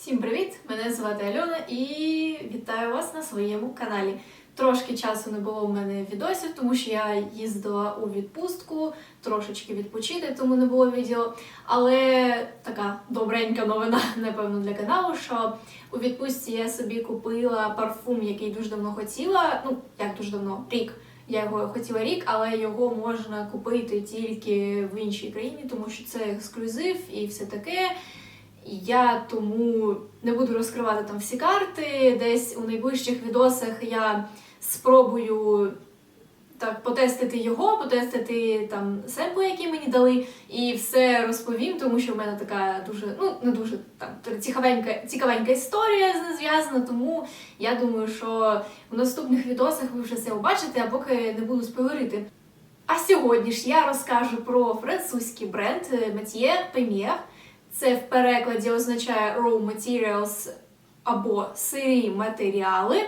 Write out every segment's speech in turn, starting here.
Всім привіт! Мене звати Альона і вітаю вас на своєму каналі. Трошки часу не було в мене відосів, тому що я їздила у відпустку, трошечки відпочити, тому не було відео. Але така добренька новина, напевно, для каналу, що у відпустці я собі купила парфум, який дуже давно хотіла. Ну, як дуже давно, рік. Я його хотіла рік, але його можна купити тільки в іншій країні, тому що це ексклюзив і все таке. Я тому не буду розкривати там всі карти. Десь у найближчих відосах я спробую так потестити його, потестити там семпли, які мені дали, і все розповім, тому що в мене така дуже, ну не дуже там цікавенька, цікавенька історія з ним зв'язана. Тому я думаю, що в наступних відосах ви вже це побачите, а поки не буду спойлерити. А сьогодні ж я розкажу про французький бренд Metier Premier. Це в перекладі означає raw materials або сирі матеріали.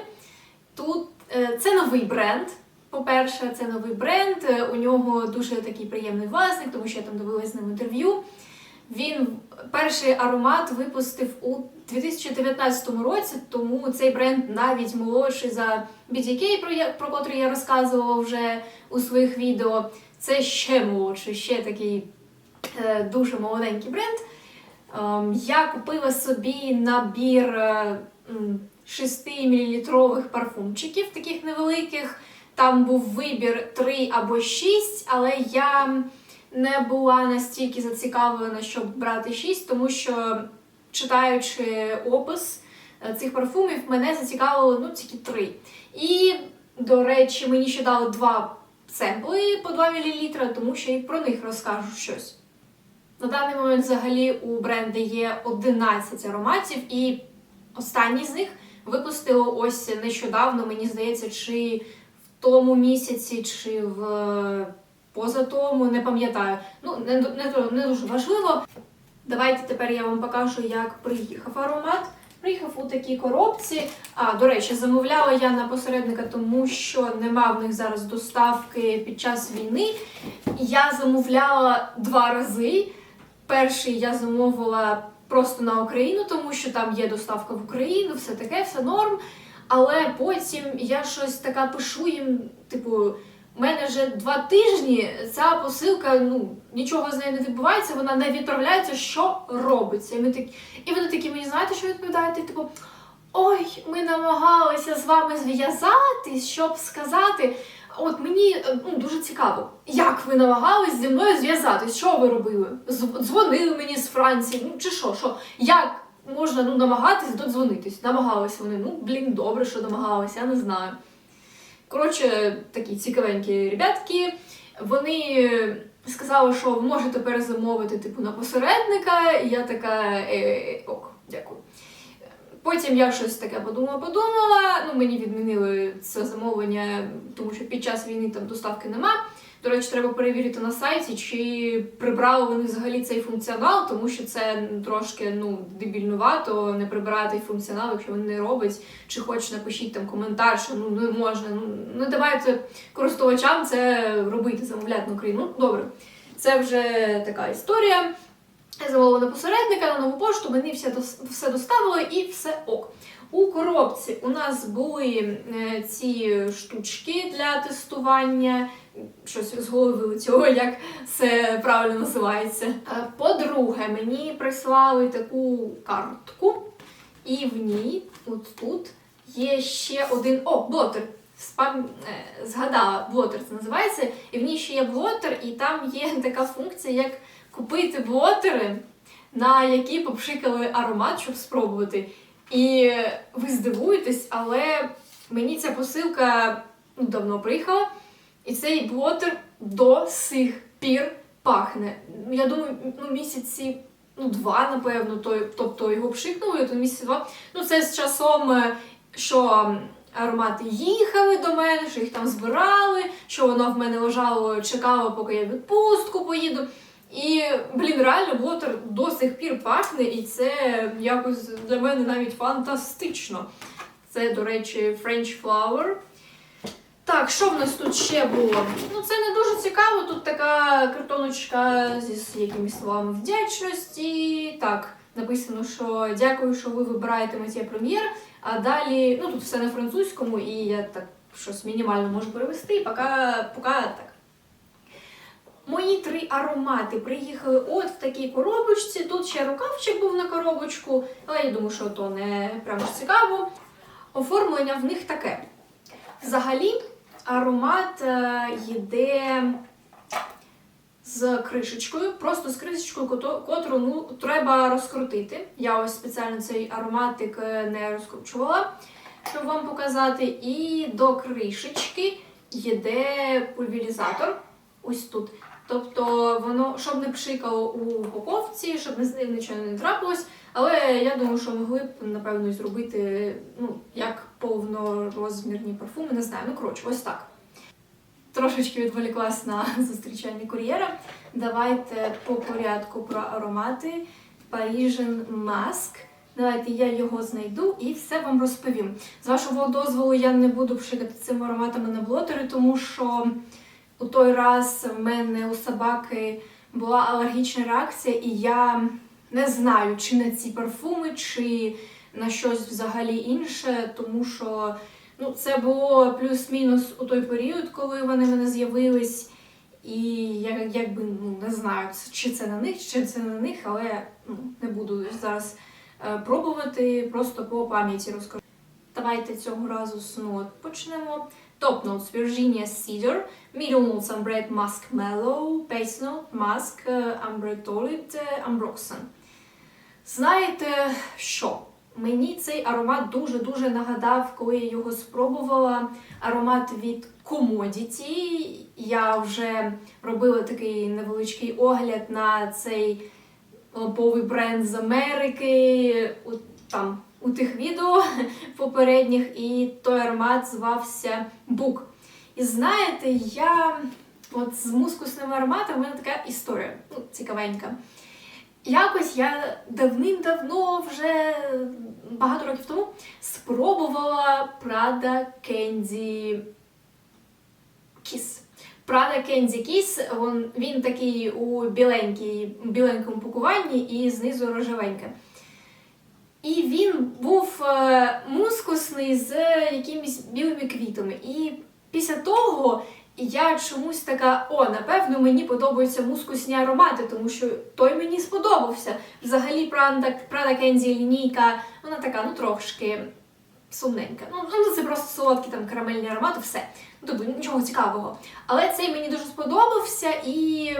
Тут е, це новий бренд. По-перше, це новий бренд. Е, У нього дуже такий приємний власник, тому що я там дивилась з ним інтерв'ю. Він перший аромат випустив у 2019 році, тому цей бренд навіть молодший за BDK, про, я- про котрий я розказувала вже у своїх відео. Це ще молодший, ще такий е, дуже молоденький бренд. Ем, Я купила собі набір е, м, 6-мл парфумчиків, таких невеликих. Там був вибір 3 або 6, але я не була настільки зацікавлена, щоб брати 6, тому що читаючи опис е, цих парфумів, мене зацікавило ну, тільки 3. І, до речі, мені ще дали два семпли по 2 мл, тому що і про них розкажу щось. На даний момент взагалі у бренду є 11 ароматів, і останній з них випустило ось нещодавно, мені здається, чи в тому місяці, чи в поза тому, не пам'ятаю. Ну, не, не, не дуже важливо. Давайте тепер я вам покажу, як приїхав аромат. Приїхав у такій коробці. А, до речі, замовляла я на посередника, тому що нема в них зараз доставки під час війни. Я замовляла два рази. Перший я замовила просто на Україну, тому що там є доставка в Україну, все таке, все норм. Але потім я щось така пишу їм, типу, у мене вже два тижні ця посилка, ну нічого з нею не відбувається, вона не відправляється, що робиться. І, ми такі, і вони такі мені знаєте, що відповідають? Типу, ой, ми намагалися з вами зв'язатись, щоб сказати. От мені е, ну, дуже цікаво, як ви намагались зі мною зв'язатись? Що ви робили? Зв- Дзвонили мені з Франції? Ну чи що? Що? Як можна ну, намагатись додзвонитись? Намагалися вони. Ну, блін, добре, що намагалися, я не знаю. Коротше, такі цікавенькі ребятки. Вони е, сказали, що ви можете перезамовити типу, на посередника. Я така е, ок, дякую. Потім я щось таке подумала, подумала. Ну, мені відмінили це замовлення, тому що під час війни там доставки нема. До речі, треба перевірити на сайті, чи прибрали вони взагалі цей функціонал, тому що це трошки ну, дебільнувато не прибирати функціонал, якщо вони не роблять. Чи хоч напишіть там коментар, що ну не можна. Ну не давайте користувачам це робити, замовляти на Україну. Ну, добре, це вже така історія. Я замовила посередника на нову пошту, мені все, все доставили і все ок. У коробці у нас були е, ці штучки для тестування. Щось з голови вилетіло, як це правильно називається. Е, По-друге, мені прислали таку картку, і в ній, от тут, є ще один. О, блотер! Спам... е, Згадала, блотер це називається. І в ній ще є блотер, і там є така функція, як купити блотери, на які попшикали аромат, щоб спробувати. І ви здивуєтесь, але мені ця посилка ну, давно приїхала, і цей блотер до сих пір пахне. Я думаю, ну, місяці ну, два, напевно, той, тобто його пшикнули, то місяці два. Ну, це з часом, е, що аромати їхали до мене, що їх там збирали, що воно в мене лежало, чекало, поки я відпустку поїду. І, блін, реально блотер до сих пір пахне, і це якось для мене навіть фантастично. Це, до речі, French Flower. Так, що в нас тут ще було? Ну, це не дуже цікаво. Тут така картоночка зі якимись словами вдячності. Так, написано, що дякую, що ви вибираєте Матія Прем'єр. А далі, ну тут все на французькому, і я так щось мінімально можу перевести, поки, поки так. Мої три аромати приїхали от в такій коробочці. Тут ще рукавчик був на коробочку, але я думаю, що то не прямо цікаво. Оформлення в них таке. Взагалі, аромат е, йде з кришечкою, просто з кришечкою, котру ну, треба розкрутити. Я ось спеціально цей ароматик е, не розкручувала, щоб вам показати. І до кришечки йде пульверізатор. Ось тут. Тобто воно, щоб не пшикало у упаковці, щоб з ним нічого не трапилось. Але я думаю, що могли б, напевно, зробити ну, як повнорозмірні парфуми, не знаю. Ну, коротше, ось так. Трошечки відволіклась на зустрічання кур'єра. Давайте по порядку про аромати. Parisian Mask. Давайте я його знайду і все вам розповім. З вашого дозволу я не буду пшикати цими ароматами на блотери, тому що у той раз в мене у собаки була алергічна реакція, і я не знаю, чи на ці парфуми, чи на щось взагалі інше, тому що ну, це було плюс-мінус у той період, коли вони в мене з'явились. І я якби ну, не знаю, чи це на них, чи це на них, але ну, не буду зараз е, пробувати, просто по пам'яті розкажу. Давайте цього разу з нот почнемо. Top Notes Virginia Cedar, Middle Notes Ambre Musk Mellow, Base Note Musk, е, Ambre Tolit, е, Ambroxan. Знаєте що? Мені цей аромат дуже-дуже нагадав, коли я його спробувала. Аромат від Commodity. Я вже робила такий невеличкий огляд на цей ламповий бренд з Америки. у- Там у тих відео попередніх, і той аромат звався Бук. І знаєте, я от з мускусними ароматами в мене така історія, ну, цікавенька. Якось я давним-давно, вже багато років тому, спробувала Prada Candy Kiss. Prada Candy Kiss, він, він такий у біленькій, біленькому пакуванні і знизу рожевеньке. І він був е, мускусний з якимись білими квітами. І після того я чомусь така: о, напевно, мені подобаються мускусні аромати, тому що той мені сподобався. Взагалі, Prada, Prada Candy лінійка, вона така, ну трошки сумненька. Ну, ну це просто солодкі там карамельні аромати, все. Ну, тобто нічого цікавого. Але цей мені дуже сподобався і.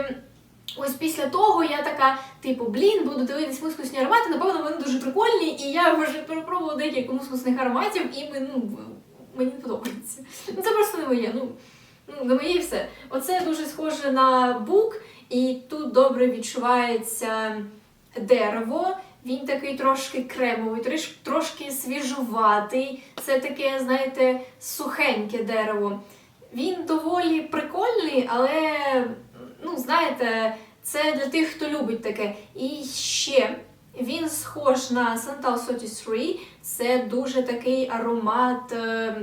Ось після того я така, типу, блін, буду дивитись мускусні аромати, напевно, вони дуже прикольні, і я вже перепробувала декілька мускусних ароматів, і ну, мені подобається. Ну це просто не моє. Ну, ну не моє і все. Оце дуже схоже на бук, і тут добре відчувається дерево. Він такий трошки кремовий, трошки свіжуватий. Це таке, знаєте, сухеньке дерево. Він доволі прикольний, але ну, знаєте, це для тих, хто любить таке. І ще він схож на Santal 33. Це дуже такий аромат, е,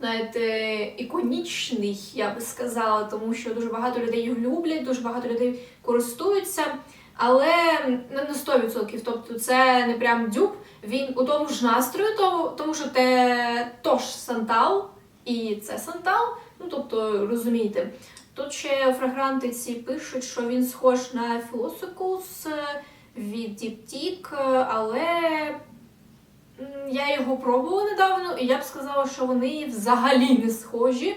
знаєте, іконічний, я би сказала, тому що дуже багато людей його люблять, дуже багато людей користуються. Але не на 100%. Тобто це не прям дюб. Він у тому ж настрою, тому що те тож Сантал і це Сантал. Ну тобто, розумієте. Тут ще фрагрантиці пишуть, що він схож на Philosophics від Diptyque, але я його пробувала недавно, і я б сказала, що вони взагалі не схожі.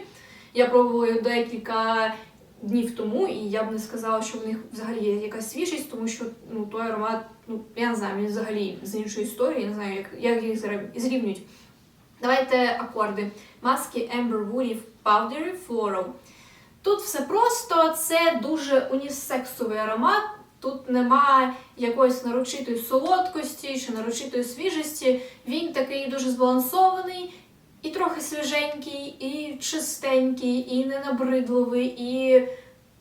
Я пробувала їх декілька днів тому, і я б не сказала, що в них взагалі є якась свіжість, тому що ну, той аромат, ну я не знаю, він взагалі з іншої історії, я не знаю, як, як їх зрівнюють. Давайте акорди. Маски Amber Woody Powdery Floral. Тут все просто, це дуже унісексовий аромат. Тут немає якоїсь нарочитої солодкості чи нарочитої свіжості. Він такий дуже збалансований, і трохи свіженький, і чистенький, і ненабридливий, і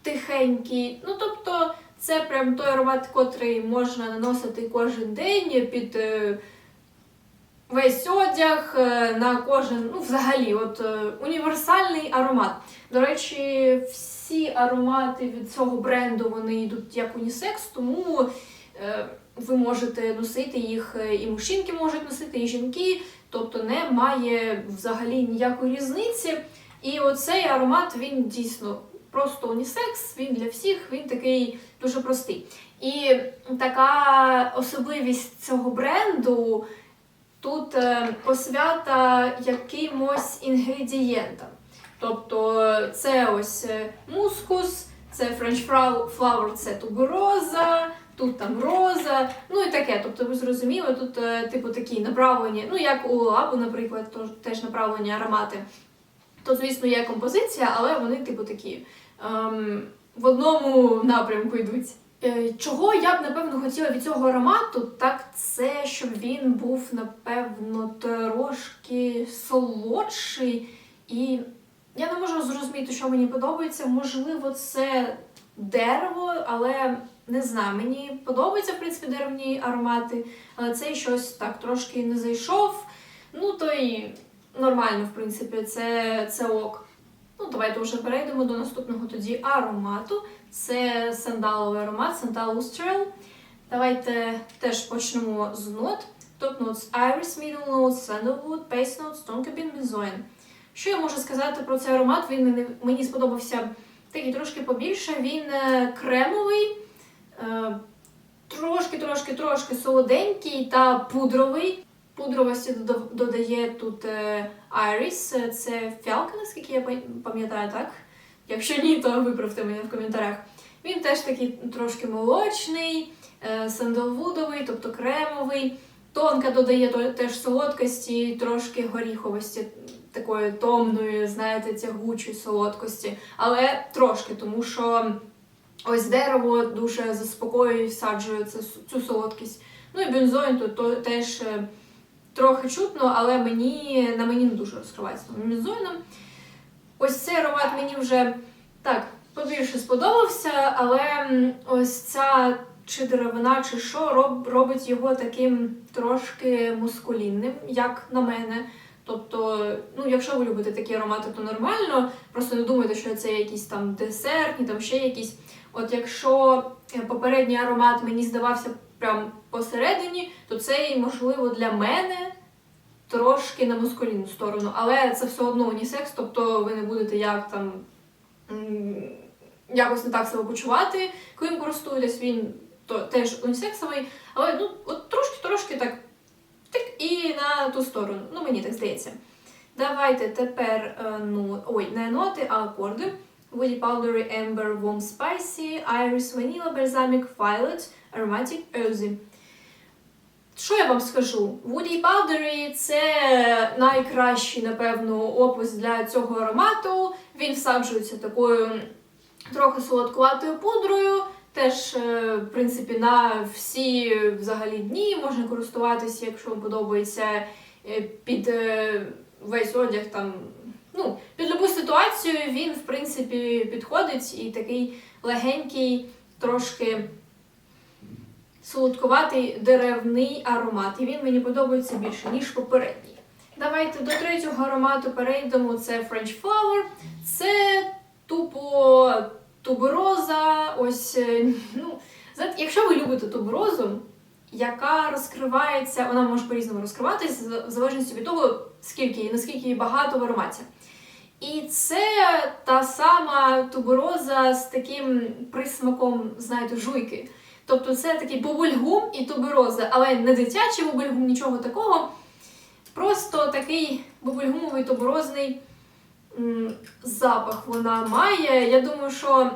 тихенький. Ну тобто, це прям той аромат, котрий можна наносити кожен день під е, весь одяг, е, на кожен, ну взагалі, от е, універсальний аромат. До речі, всі аромати від цього бренду вони йдуть як унісекс, тому е, ви можете носити їх, і мужчинки можуть носити, і жінки, тобто немає взагалі ніякої різниці. І оцей аромат він дійсно просто унісекс, він для всіх, він такий дуже простий. І така особливість цього бренду тут е, посвята якимось інгредієнтам. Тобто це ось е, мускус, це френч флауер, це тубероза, тут там роза, ну і таке. Тобто ви зрозуміли, тут е, типу такі направлені, ну як у лабу, наприклад, тож, теж направлені аромати. То, звісно, є композиція, але вони, типу, такі ем, в одному напрямку йдуть. Е, Чого я б напевно хотіла від цього аромату, так це щоб він був напевно трошки солодший. І я не можу зрозуміти, що мені подобається. Можливо, це дерево, але не знаю. Мені подобаються в принципі деревні аромати, але цей щось так трошки не зайшов. Ну то й нормально, в принципі, це, це ок. Ну, давайте вже перейдемо до наступного тоді аромату. Це сандаловий аромат, Sandal Lustrel. Давайте теж почнемо з нот. Top notes Iris, Middle notes, Sandalwood, Base notes, Tonka Bean, Benzoin. Що я можу сказати про цей аромат? Він мені, сподобався такий трошки побільше. Він е, кремовий, е, трошки, трошки, трошки солоденький та пудровий. Пудровості додає тут е, Iris, е, це фіалка, наскільки я пам'ятаю, так? Якщо ні, то виправте мене в коментарях. Він теж такий трошки молочний, е, сандалвудовий, тобто кремовий. Тонка додає теж солодкості, трошки горіховості, такої томної, знаєте, тягучої солодкості. Але трошки, тому що ось дерево дуже заспокоює і всаджує цю, солодкість. Ну і бензоін тут теж трохи чутно, але мені, на мені не дуже розкривається з. Ось цей аромат мені вже так побільше сподобався, але ось ця чи деревина, чи що роб, робить його таким трошки мускулінним, як на мене. Тобто, ну, якщо ви любите такі аромати, то нормально. Просто не думайте, що це якісь там десертні, там ще якісь. От якщо е, попередній аромат мені здавався прям посередині, то цей, можливо, для мене трошки на мускулінну сторону. Але це все одно унісекс, тобто ви не будете як там якось не так себе почувати, коли користуєтесь, він то теж унісексовий, але ну, от трошки-трошки так тик і на ту сторону. Ну, мені так здається. Давайте тепер е, ну, ой, не ноти, а акорди. Woody Powdery Amber Warm Spicy, Iris Vanilla Balsamic Violet, Aromatic Earthy. Що я вам скажу? Woody Powdery – це найкращий, напевно, опис для цього аромату. Він всаджується такою трохи солодкуватою пудрою. Теж, е, в принципі, на всі взагалі дні можна користуватися, якщо вам подобається е, під е, весь одяг там. Ну, під любу ситуацію він, в принципі, підходить і такий легенький, трошки солодкуватий деревний аромат. І він мені подобається більше, ніж попередній. Давайте до третього аромату перейдемо. Це French Flower. Це тупо тубероза. Ось, е, ну, якщо ви любите туберозу, яка розкривається, вона може по-різному розкриватися, в залежності від того, скільки і наскільки багато в ароматі. І це та сама тубероза з таким присмаком, знаєте, жуйки. Тобто це такий бубульгум і тубероза, але не дитячий бубульгум, нічого такого. Просто такий бубульгумовий туберозний запах вона має. Я думаю, що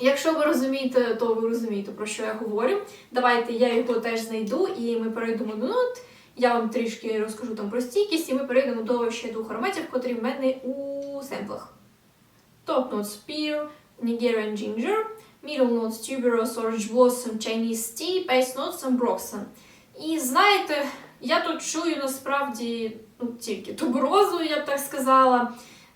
якщо ви розумієте, то ви розумієте, про що я говорю. Давайте я його теж знайду і ми перейдемо до нот. Я вам трішки розкажу там про стійкість, і ми перейдемо до ще двох ароматів, котрі в мене у семплах. Top notes Spear, Nigerian Ginger, Middle notes Tuberose, Orange Blossom, Chinese Tea, Base notes Ambroxan. І знаєте, я тут чую насправді ну, тільки туберозу, я б так сказала.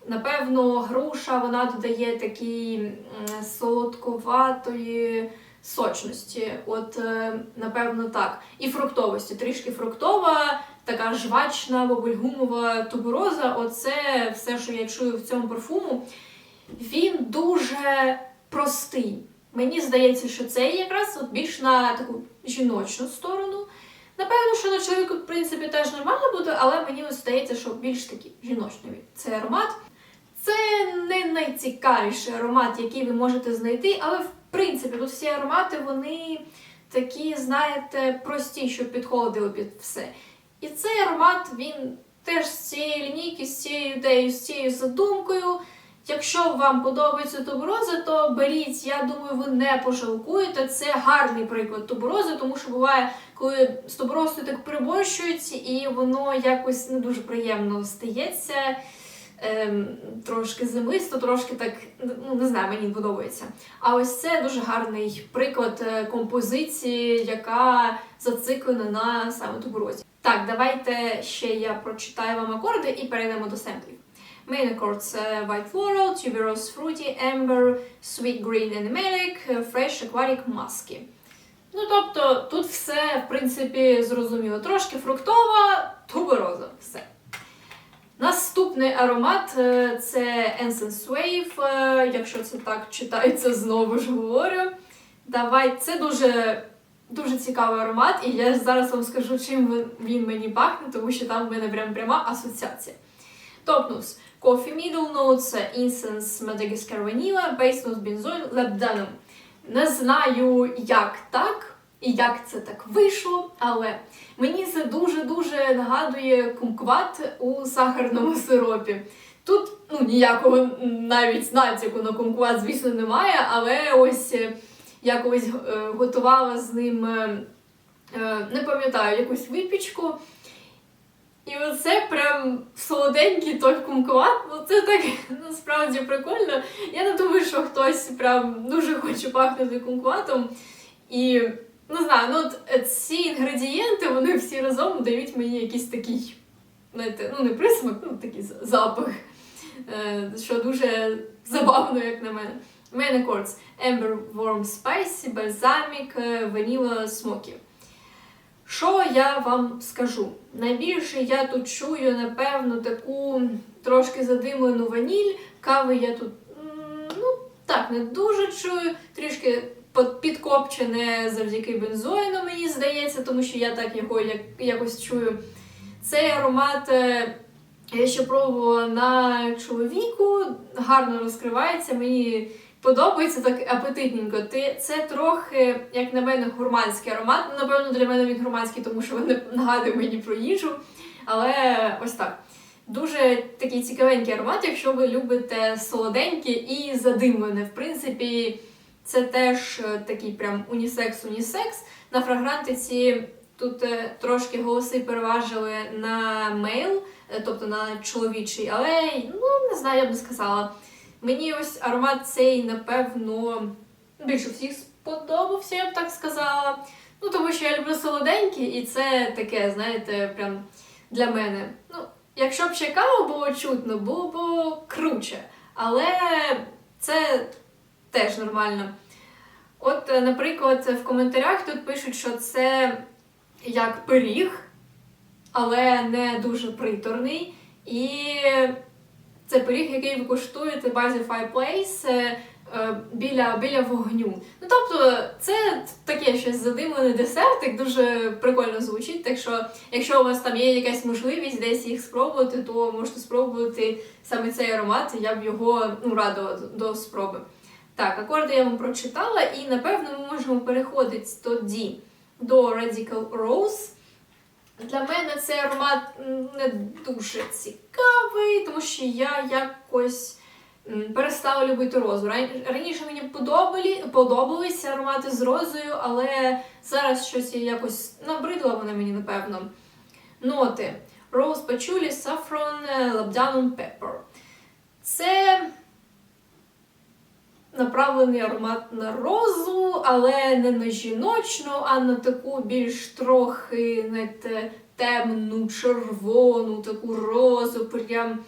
Напевно, груша вона додає такій м, солодковатої сочності. От, е, напевно, так. І фруктовості. Трішки фруктова, така жвачна, бобульгумова тубероза. Оце все, що я чую в цьому парфуму. Він дуже простий. Мені здається, що це якраз от більш на таку жіночну сторону. Напевно, що на чоловіку, в принципі, теж нормально буде, але мені здається, що більш такий жіночний цей аромат. Це не найцікавіший аромат, який ви можете знайти, але в принципі тут всі аромати вони такі, знаєте, прості, щоб підходили під все. І цей аромат він теж з цієї лінійки, з цією ідеєю, з цією задумкою. Якщо вам подобається туберози, то беріть, я думаю, ви не пожалкуєте. Це гарний приклад туберози, тому що буває, коли з туберозою так переборщують, і воно якось не дуже приємно стається. Ем, трошки землисто, трошки так, ну не знаю, мені подобається. А ось це дуже гарний приклад е, композиції, яка зациклена на саме туберозі. Так, давайте ще я прочитаю вам акорди і перейдемо до семплів. Main accords uh, White Floral, Tuberose Fruity, Amber, Sweet Green Animalic, uh, Fresh Aquatic Musky. Ну, тобто, тут все, в принципі, зрозуміло. Трошки фруктова, тубероза. Все. Наступний аромат е, це Essence Wave, е, якщо це так читається, знову ж говорю. Давай, це дуже, дуже цікавий аромат, і я зараз вам скажу, чим він- мені пахне, тому що там в мене прям пряма асоціація. Notes. Coffee Middle Notes, Incense, Madagascar Vanilla, Base Notes, Benzoin, Labdanum. Не знаю, як так і як це так вийшло, але мені це дуже-дуже нагадує кумкват у сахарному сиропі. Тут ну, ніякого навіть натяку на кумкват, звісно, немає, але ось е, я колись е, готувала з ним, е, не пам'ятаю, якусь випічку. І оце прям солоденький той кумкват, ну це так насправді прикольно. Я не думаю, що хтось прям дуже хоче пахнути кумкватом. І не знаю, ну от е, ці інгредієнти, вони всі разом дають мені якийсь такий, знаєте, ну не присмак, ну такий запах, е, що дуже забавно, як на мене. Main Accords Amber Warm Spicy, Balsamic, Vanilla Smoky. Що я вам скажу? Найбільше я тут чую, напевно, таку трошки задимлену ваніль. Кави я тут ну, так не дуже чую, трішки підкопчене завдяки бензоїну, мені здається, тому що я так його як, якось чую. Цей аромат е, я ще пробувала на чоловіку, гарно розкривається. Мені подобається так апетитненько. Це трохи, як на мене, гурманський аромат. Ну, Напевно, для мене він гурманський, тому що він нагадує мені про їжу. Але ось так. Дуже такий цікавенький аромат, якщо ви любите солоденьке і задимлене. В принципі, це теж е, такий прям унісекс-унісекс. На фрагрантиці тут е, трошки голоси переважили на мейл, е, тобто на чоловічий, але ну не знаю, я б не сказала. Мені ось аромат цей, напевно, більше всіх сподобався, я б так сказала. Ну, тому що я люблю солоденькі, і це таке, знаєте, прям для мене. Ну, якщо б ще каву було чутно, було б круче. Але це теж нормально. От, е, наприклад, в коментарях тут пишуть, що це як пиріг, але не дуже приторний. І це пиріг, який ви куштуєте базі Fireplace е, е, біля, біля вогню. Ну тобто, це таке щось задимлений десертик, дуже прикольно звучить. Так що, якщо у вас там є якась можливість десь їх спробувати, то можете спробувати саме цей аромат. Я б його ну, радила до спроби. Так, акорди я вам прочитала, і напевно ми можемо переходити тоді до Radical Rose. Для мене цей аромат не дуже цікавий, тому що я якось перестала любити розу. Раніше мені подобали, подобалися аромати з розою, але зараз щось я якось набридла вона мені, напевно. Ноти. Rose Patchouli, Saffron, Labdanum Pepper. Це направлений аромат на розу, але не на жіночну, а на таку більш трохи знаєте, темну, червону, таку розу, прям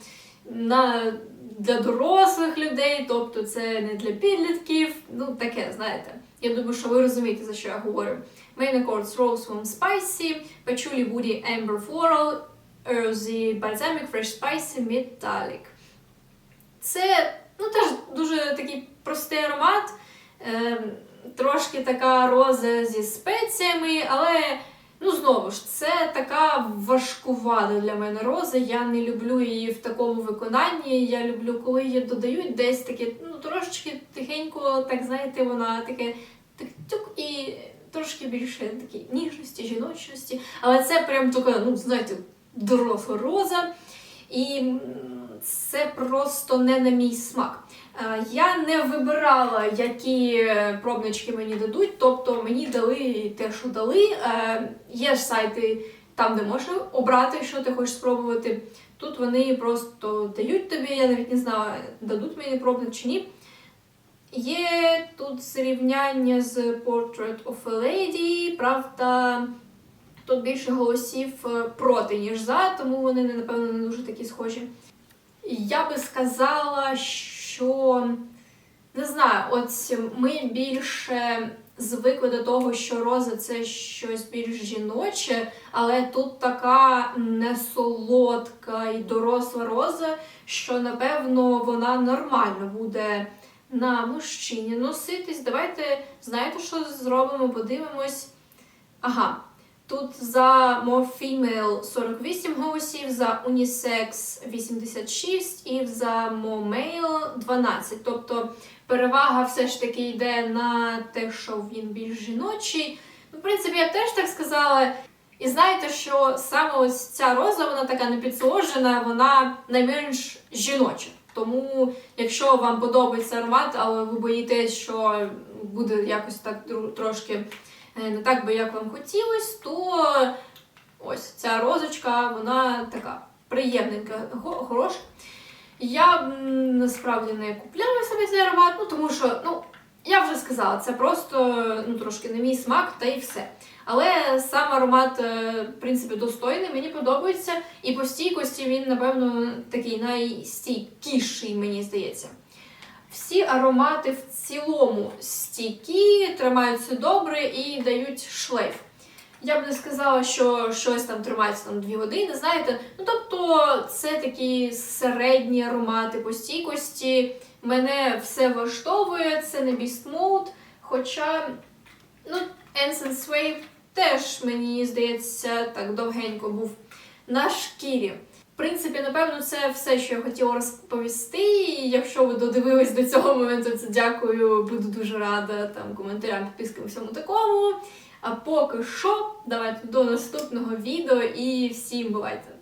на, для дорослих людей, тобто це не для підлітків. Ну, таке, знаєте. Я думаю, що ви розумієте, за що я говорю. Main Accords Rose Warm Spicy, Patchouli Woody Amber Floral, Earthy Balsamic Fresh Spicy Metallic. Це ну, теж дуже такий простий аромат. Е, трошки така роза зі спеціями, але ну знову ж це така важкувата для мене роза. Я не люблю її в такому виконанні. Я люблю, коли її додають десь таке, ну трошечки тихенько, так знаєте, вона таке так тюк і трошки більше такі ніжності, жіночності. Але це прям така, ну знаєте, доросла роза. І це просто не на мій смак. Е, Я не вибирала, які е, пробнички мені дадуть, тобто мені дали те, що дали. Е, Є ж сайти там, де можна обрати, що ти хочеш спробувати. Тут вони просто дають тобі, я навіть не знаю, дадуть мені пробник чи ні. Є тут зрівняння з Portrait of a Lady, правда, тут більше голосів проти, ніж за, тому вони, напевно, не дуже такі схожі. Я би сказала, що не знаю, от ми більше звикли до того, що роза це щось більш жіноче, але тут така несолодка і доросла роза, що напевно вона нормально буде на мужчині носитись. Давайте знаєте, що зробимо? Подивимось. Ага. Тут за More Female 48 голосів, за Unisex 86 і за More Male 12. Тобто перевага все ж таки йде на те, що він більш жіночий. Ну, в принципі, я теж так сказала. І знаєте, що саме ось ця роза, вона така непідсложена, вона найменш жіноча. Тому, якщо вам подобається аромат, але ви боїтесь, що буде якось так трошки не так би, як вам хотілося, то ось ця розочка, вона така приємненька, хороша. Я насправді не купляла собі цей аромат, ну тому що, ну, я вже сказала, це просто ну, трошки не мій смак та і все. Але сам аромат, е, в принципі, достойний, мені подобається. І по стійкості він, напевно, такий найстійкіший, мені здається. Всі аромати в цілому стійкі, тримаються добре і дають шлейф. Я б не сказала, що щось там тримається там 2 години, знаєте. Ну тобто це такі середні аромати по стійкості. Мене все влаштовує, це не Beast хоча ну, Essence Wave теж, мені здається, так довгенько був на шкірі. В принципі, напевно, це все, що я хотіла розповісти. І якщо ви додивились до цього моменту, це дякую, буду дуже рада там коментарям, підпискам, всьому такому. А поки що, давайте до наступного відео і всім бувайте!